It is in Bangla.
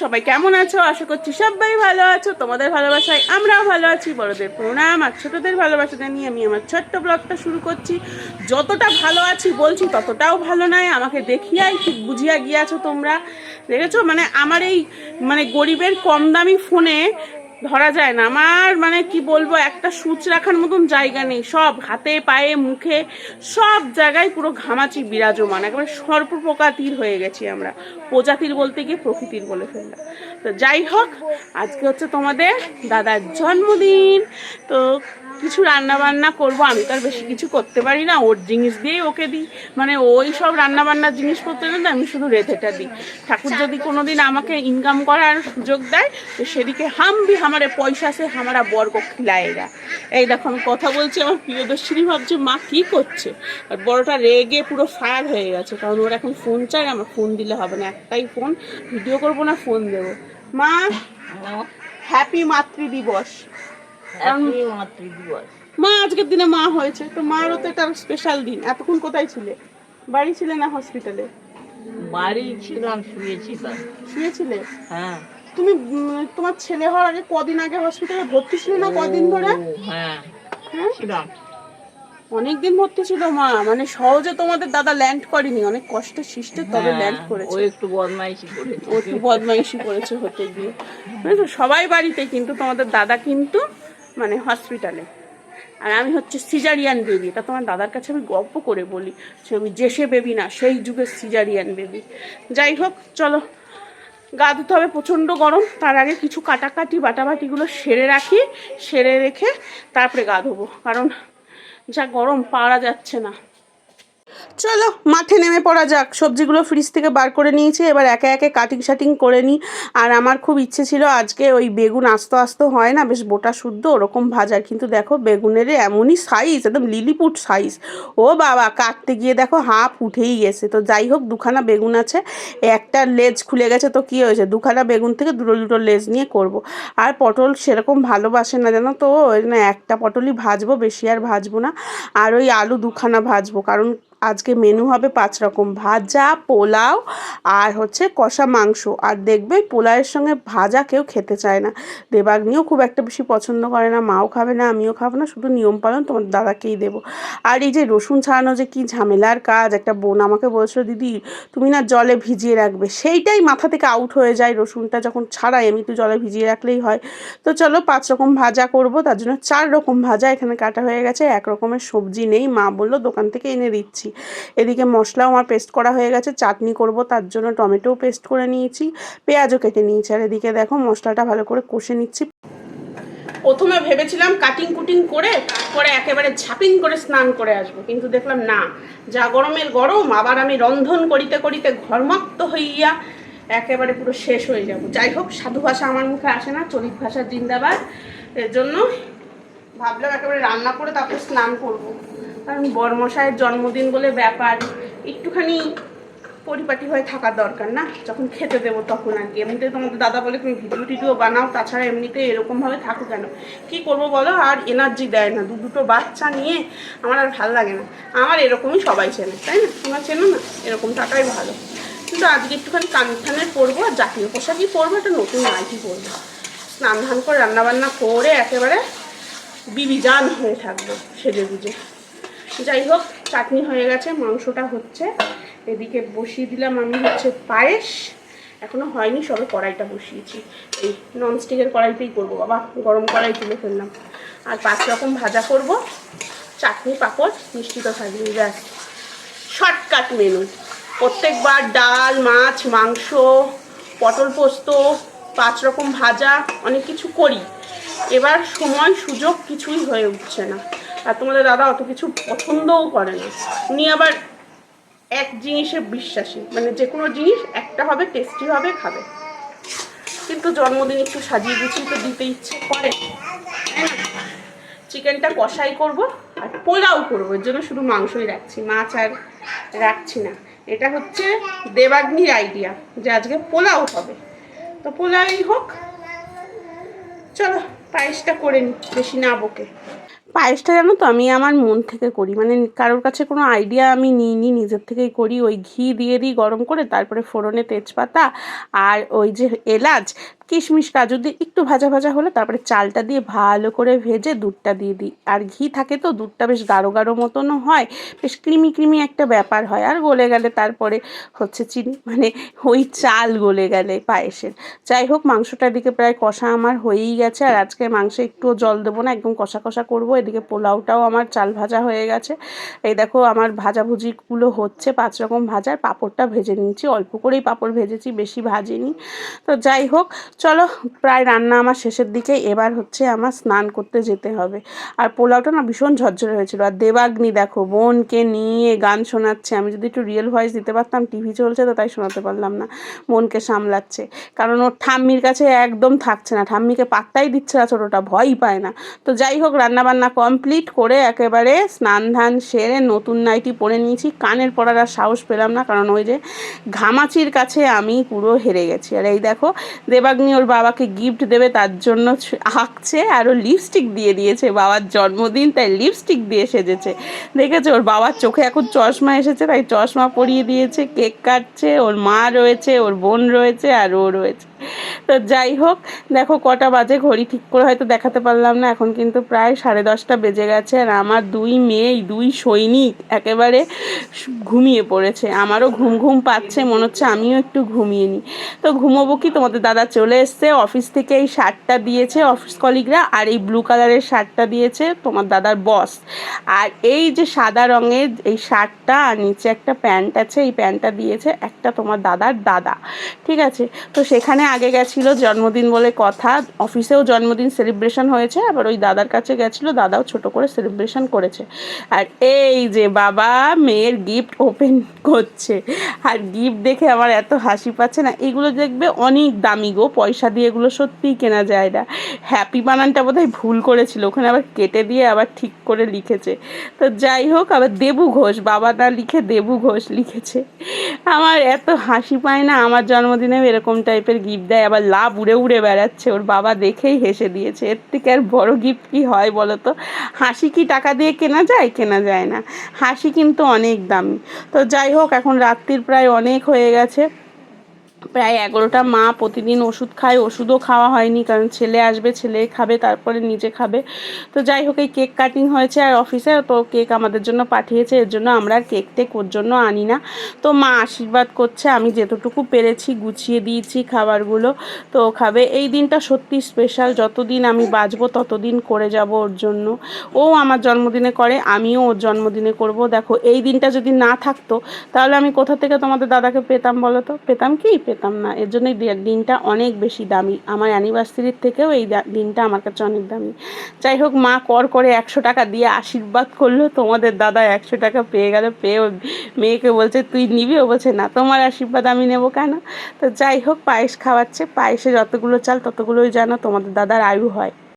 সবাই কেমন আছো? আশা করছি সবাই ভালো আছো। তোমাদের ভালোবাসায় আমরাও ভালো আছি। বড়দের প্রণাম আর ছোটদের ভালোবাসাটা নিয়ে আমি আমার ছোট্ট ব্লগটা শুরু করছি। যতটা ভালো আছি বলছি, ততটাও ভালো নয়। আমাকে দেখিয়াই, ঠিক বুঝিয়া গিয়াছো তোমরা। দেখেছ? মানে আমার এই মানে গরিবের কম দামি ফোনে ধরা যায় না। আমার মানে কি বলব, একটা সুচ রাখার মতন জায়গা নেই। সব হাতে, পায়ে, মুখে, সব জায়গায় পুরো ঘামাচি বিরাজমান। একেবারে সর্বপ্রকাতির হয়ে গেছি আমরা। প্রজাতির বলতে গিয়ে প্রকৃতির বলে ফেললাম। তো যাই হোক, আজকে হচ্ছে তোমাদের দাদার জন্মদিন। তো কিছু রান্না বান্না করব আমি তো আর বেশি কিছু করতে পারি না ওর জিনিস দিয়েই ওকে দিই। মানে ওই সব রান্না বান্নার জিনিসপত্র না আমি শুধু রেথেটা দিই। ঠাকুর যদি কোনো দিন আমাকে ইনকাম করার সুযোগ দেয় তো সেদিকে হাম ভি হামারে পয়সা সে হামারা বর্গ খিলায়েগা এই দেখো আমি কথা বলছি আমার প্রিয়দর্শিনী ভাবছে মা কি করছে? আর বড়টা রেগে পুরো ফায়ার হয়ে গেছে কারণ ওর এখন ফোন চাই আমার ফোন দিলে হবে না একটাই ফোন ভিডিও করব না ফোন দেবো। মা হ্যাপি মাতৃ দিবস মা আজকের দিনে মা হয়েছে তো মারও তো একটা স্পেশাল দিন। এতক্ষণ কোথায় ছিলে? বাড়ি ছিলে না হসপিটালে বাড়ি ছিলাম শুয়েছিলাম শুয়েছিলে? হ্যাঁ। তুমি তোমার ছেলে হওয়ার আগে কদিন আগে হসপিটালে ভর্তি ছিল না কদিন ধরে? হ্যাঁ হ্যাঁ? ছিলাম। অনেক দিন ভর্তি ছিল মা মানে সহজে তোমাদের দাদা ল্যান্ড করেনি অনেক কষ্ট সৃষ্টে তবে ল্যান্ড ও করেছে। একটু বদমাইশি করেছে। ও একটু বদমাইশি করেছে হতে গিয়ে? সবাই বাড়িতে কিন্তু তোমাদের দাদা কিন্তু মানে হসপিটালে আর আমি হচ্ছে সিজারিয়ান বেবি এটা তোমার দাদার কাছে আমি গল্প করে বলি যে আমি জেসে বেবি না, সেই যুগের সিজারিয়ান বেবি যাই হোক, চলো। গা ধুতে হবে প্রচণ্ড গরম, তার আগে কিছু কাটাকাটি, বাটাবাটিগুলো সেরে রাখি, সেরে রেখে তারপরে গা ধোবো। কারণ যা গরম পারা যাচ্ছে না। চলো, মাঠে নেমে পড়া যাক। সবজিগুলো ফ্রিজ থেকে বার করে নিয়েছি, এবার একে একে কাটিং শাটিং করে নিই। আর আমার খুব ইচ্ছে ছিল আজকে ওই বেগুন আস্ত আস্ত হয় না, বেশ বোটা শুদ্ধ, ওরকম ভাজার কিন্তু দেখো, বেগুনের এমনই সাইজ একদম লিলিপুট সাইজ ও বাবা, কাটতে গিয়ে দেখো, হাফ উঠেই গেছে। তো যাই হোক, দুখানা বেগুন আছে, একটা লেজ খুলে গেছে, তো কী হয়েছে? দুখানা বেগুন থেকে দুটো দুটো লেজ নিয়ে করব। আর পটল সেরকম ভালোবাসে না, জানো তো? ওই একটা পটলই ভাজবো, বেশি আর ভাজবো না। আর ওই আলু দুখানা ভাজবো, কারণ আজকে মেনু হবে পাঁচ রকম ভাজা, পোলাও আর হচ্ছে কষা মাংস। আর দেখবে পোলাওয়ের সঙ্গে ভাজা কেউ খেতে চায় না। দেবাগ্নিও খুব একটা বেশি পছন্দ করে না, মাও খাবে না, আমিও খাব না, শুধু নিয়ম পালন তোমার দাদাকেই দেবো। আর এই যে রসুন ছাড়ানো যে কি ঝামেলার কাজ, একটা বোন আমাকে বলছিল, দিদি, তুমি না জলে ভিজিয়ে রাখবে। সেইটাই মাথা থেকে আউট হয়ে যায় রসুনটা যখন ছাড়াই আমি তো জলে ভিজিয়ে রাখলেই হয়। তো চলো পাঁচ রকম ভাজা করব, তার জন্য চার রকম ভাজা এখানে কাটা হয়ে গেছে, এক রকমের সবজি নেই। মা বলল, দোকান থেকে এনে দিচ্ছি। এদিকে মশলাও আমার পেস্ট করা হয়ে গেছে, চাটনি করব তার জন্য টমেটোও পেস্ট করে নিয়েছি, পেঁয়াজও কেটে নিয়েছি। আর এদিকে দেখো মশলাটা ভালো করে কষে নিচ্ছি। প্রথমে ভেবেছিলাম কাটিং কুটিং করে তারপরে একেবারে ঝাপিং করে স্নান করে আসব, কিন্তু দেখলাম না। যা গরমের গরম, আবার আমি রন্ধন করিতে করিতে ঘর্মাক্ত হইয়া একেবারে পুরো শেষ হয়ে যাব। যাই হোক, সাধু ভাষা আমার মুখে আসে না, চলিত ভাষার জিন্দাবাদ। এর জন্য ভাবলাম একেবারে রান্না করে তারপর স্নান করব। কারণ বরমশাইয়ের জন্মদিন বলে ব্যাপার, একটুখানি পরিপাটি হয়ে থাকার দরকার না? যখন খেতে দেবো তখন আর কি। এমনিতে তোমাদের দাদা বলে তুমি ভিডিও টিডিও বানাও, তাছাড়া এমনিতে এরকমভাবে থাকো কেন? কি করব বলো? আর এনার্জি দেয় না। দু দুটো বাচ্চা নিয়ে আমার আর ভালো লাগে না। আমার এরকমই সবাই চেনে, তাই না? তোমরা চেনো না? এরকম থাকাই ভালো। কিন্তু আজকে একটুখানি কান কানখানের পরবো, আর জাতীয় পোশাকই পরবো, একটা নতুন নাইটি পরবো। স্নান ধান করে রান্নাবান্না করে একেবারে বিবিজান হয়ে থাকব, সেজে গুজে। যাই হোক, চাটনি হয়ে গেছে, মাংসটা হচ্ছে। এদিকে বসিয়ে দিলাম আমি হচ্ছে পায়েস। এখনও হয়নি, সবে কড়াইটা বসিয়েছি। এই ননস্টিকের কড়াইতেই করব, বাবা। গরম কড়াই তুলে ফেললাম। আর পাঁচ রকম ভাজা করব। চাটনি পাঁপড়, মিষ্টি তো থাকবেই, ব্যাস। শর্টকাট মেনু প্রত্যেকবার ডাল, মাছ, মাংস, পটল পোস্ত, পাঁচ রকম ভাজা, অনেক কিছু করি। এবার সময়, সুযোগ কিছুই হয়ে উঠছে না। আর তোমাদের দাদা অত কিছু পছন্দও করে না। উনি আবার এক জিনিসে বিশ্বাসী। মানে যে কোনো জিনিস একটা হবে টেস্টি হবে, খাবে। কিন্তু জন্মদিন একটু সাজিয়ে গুছিয়ে তো দিতে ইচ্ছে করে। চিকেনটা কষাই করব আর পোলাও করব। এর জন্য শুধু মাংসই রাখছি, মাছ আর রাখছি না। এটা হচ্ছে দেবাগ্নির আইডিয়া যে আজকে পোলাও হবে। তো পোলাওই হোক। চলো, পায়েসটা করে নি, বেশি না বকে। পায়েসটা জানো তো আমি আমার মন থেকে করি। মানে কারোর কাছে কোনো আইডিয়া আমি নিই নি, নিজের থেকেই করি। ওই ঘি দিয়ে দিই গরম করে, তারপরে ফোড়নে তেজপাতা আর ওই যে এলাচ কিশমিশ কাজু দিয়ে একটু ভাজা ভাজা হলে তারপরে চালটা দিয়ে ভালো করে ভেজে দুধটা দিয়ে দিই। আর ঘি থাকে তো, দুধটা বেশ গাঢ় গাঢ় মতনও হয়, বেশ ক্রিমি ক্রিমি একটা ব্যাপার হয়। আর গলে গেলে তারপরে হচ্ছে চিনি মানে ওই চাল গলে গেলে পায়েসের। যাই হোক, মাংসটার দিকে প্রায় কষা আমার হয়েই গেছে। আর আজকে মাংসে একটুও জল দেবো না, একদম কষা কষা করব। এদিকে পোলাওটাও আমার চাল ভাজা হয়ে গেছে। এই দেখো, আমার ভাজাভুজিগুলো হচ্ছে পাঁচ রকম ভাজার পাঁপড়টা ভেজে নিয়েছি। অল্প করেই পাঁপড় ভেজেছি, বেশি ভাজিনি। তো যাই হোক চলো, প্রায় রান্না আমার শেষের দিকে এবার হচ্ছে আমার স্নান করতে যেতে হবে। আর পোলাওটা না ভীষণ ঝরঝরে হয়েছিল। আর দেবাগ্নি দেখো, বোনকে নিয়ে গান শোনাচ্ছে। আমি যদি একটু রিয়েল ভয়েস দিতে পারতাম টিভি চলছে তো, তাই শোনাতে পারলাম না। বোনকে সামলাচ্ছে। কারণ ওর ঠাম্মির কাছে একদম থাকছে না। ঠাম্মিকে পাত্তাই দিচ্ছে না, ছোটোটা ভয়ই পায় না। তো যাই হোক, রান্নাবান্না কমপ্লিট করে একেবারে স্নান ধান সেরে নতুন নাইটি পরে নিয়েছি। কানের পরার আর সাহস পেলাম না, কারণ ওই যে ঘামাচির কাছে আমি পুরো হেরে গেছি। আর এই দেখো, দেবাগ্নি ওর বাবাকে গিফট দেবে, তার জন্য আঁকছে আর ও লিপস্টিক দিয়ে দিয়েছে বাবার জন্মদিন, তাই লিপস্টিক দিয়ে সেজেছে। দেখেছে, ওর বাবার চোখে এখন চশমা এসেছে, তাই চশমা পরিয়ে দিয়েছে, কেক কাটছে, ওর মা রয়েছে, ওর বোন রয়েছে আর ও রয়েছে। তো যাই হোক, দেখো কটা বাজে, ঘড়ি ঠিক করে হয়তো দেখাতে পারলাম না, এখন কিন্তু প্রায় সাড়ে দশটা বেজে গেছে, আর আমার দুই মেয়েই দুই সৈনিক একেবারে ঘুমিয়ে পড়েছে, আমারও ঘুম ঘুম পাচ্ছে, মনে হচ্ছে আমিও একটু ঘুমিয়ে নিই। তো ঘুমোবো কি? তোমাদের দাদা চলে এসছে, অফিস থেকে এই শার্টটা দিয়েছে, অফিস কলিগরা, আর এই ব্লু কালারের শার্টটা দিয়েছে তোমার দাদার বস। আর এই যে সাদা রঙের এই শার্টটা, আর নিচে একটা প্যান্ট আছে, এই প্যান্টটা দিয়েছে একটা তোমার দাদার দাদা, ঠিক আছে? তো সেখানে আগে গেছিল জন্মদিন বলে কথা। অফিসেও জন্মদিন সেলিব্রেশন হয়েছে, আবার ওই দাদার কাছে গেছিল, দাদাও ছোট করে সেলিব্রেশন করেছে। আর এই যে বাবা, মেয়ের গিফট ওপেন করছে। আর গিফট দেখে আমার এত হাসি পাচ্ছে না। এগুলো দেখবে অনেক দামি গো, পয়সা দিয়ে এগুলো সত্যিই কেনা যায় না। হ্যাপি বানানটা বোধহয় ভুল করেছিল, ওখানে আবার কেটে দিয়ে আবার ঠিক করে লিখেছে। তো যাই হোক, আবার দেবু ঘোষ, বাবা না লিখে দেবু ঘোষ লিখেছে। আমার এত হাসি পায় না, আমার জন্মদিনেও এরকম টাইপের গিফট দেয়, আবার লাভ উড়ে উড়ে বেড়াচ্ছে। ওর বাবা দেখেই হেসে দিয়েছে, এর থেকে আর বড় গিফট কী হয় বলো তো হাসি কি টাকা দিয়ে কেনা যায়? কেনা যায় না। হাসি কিন্তু অনেক দামি। তো যাই হোক, এখন রাত্রির প্রায় অনেক হয়ে গেছে। প্রায় এগারোটা মা প্রতিদিন ওষুধ খায়, ওষুধও খাওয়া হয়নি কারণ ছেলে আসবে, ছেলে খাবে, তারপরে নিজে খাবে। তো যাই হোক, এই কেক কাটিং হয়েছে আর অফিসে তো কেক আমাদের জন্য পাঠিয়েছে, এর জন্য আমরা কেক টেক ওর জন্য আনি না। তো মা আশীর্বাদ করছে, আমি যেতটুকু পেরেছি, গুছিয়ে দিয়েছি খাবারগুলো, তো খাবে। এই দিনটা সত্যি স্পেশাল যতদিন আমি বাঁচবো, ততদিন করে যাব ওর জন্য। ও আমার জন্মদিনে করে, আমিও ওর জন্মদিনে করব। দেখো, এই দিনটা যদি না থাকতো, তাহলে আমি কোথা থেকে তোমাদের দাদাকে পেতাম বলো তো? পেতাম কি? পেতাম না। এর জন্য দিনটা অনেক বেশি দামি। আমার অ্যানিভার্সারির থেকেও এই দিনটা আমার কাছে অনেক দামি। যাই হোক, মা কর করে একশো টাকা দিয়ে আশীর্বাদ করল। তোমাদের দাদা একশো টাকা পেয়ে গেল। পেয়ে মেয়েকে বলছে, তুই নিবি? ও বলছে, না, তোমার আশীর্বাদ আমি নেব কেন? তো যাই হোক, পায়েস খাওয়াচ্ছে। পায়েসে যতগুলো চাল, ততগুলোই যেন তোমাদের দাদার আয়ু হয়।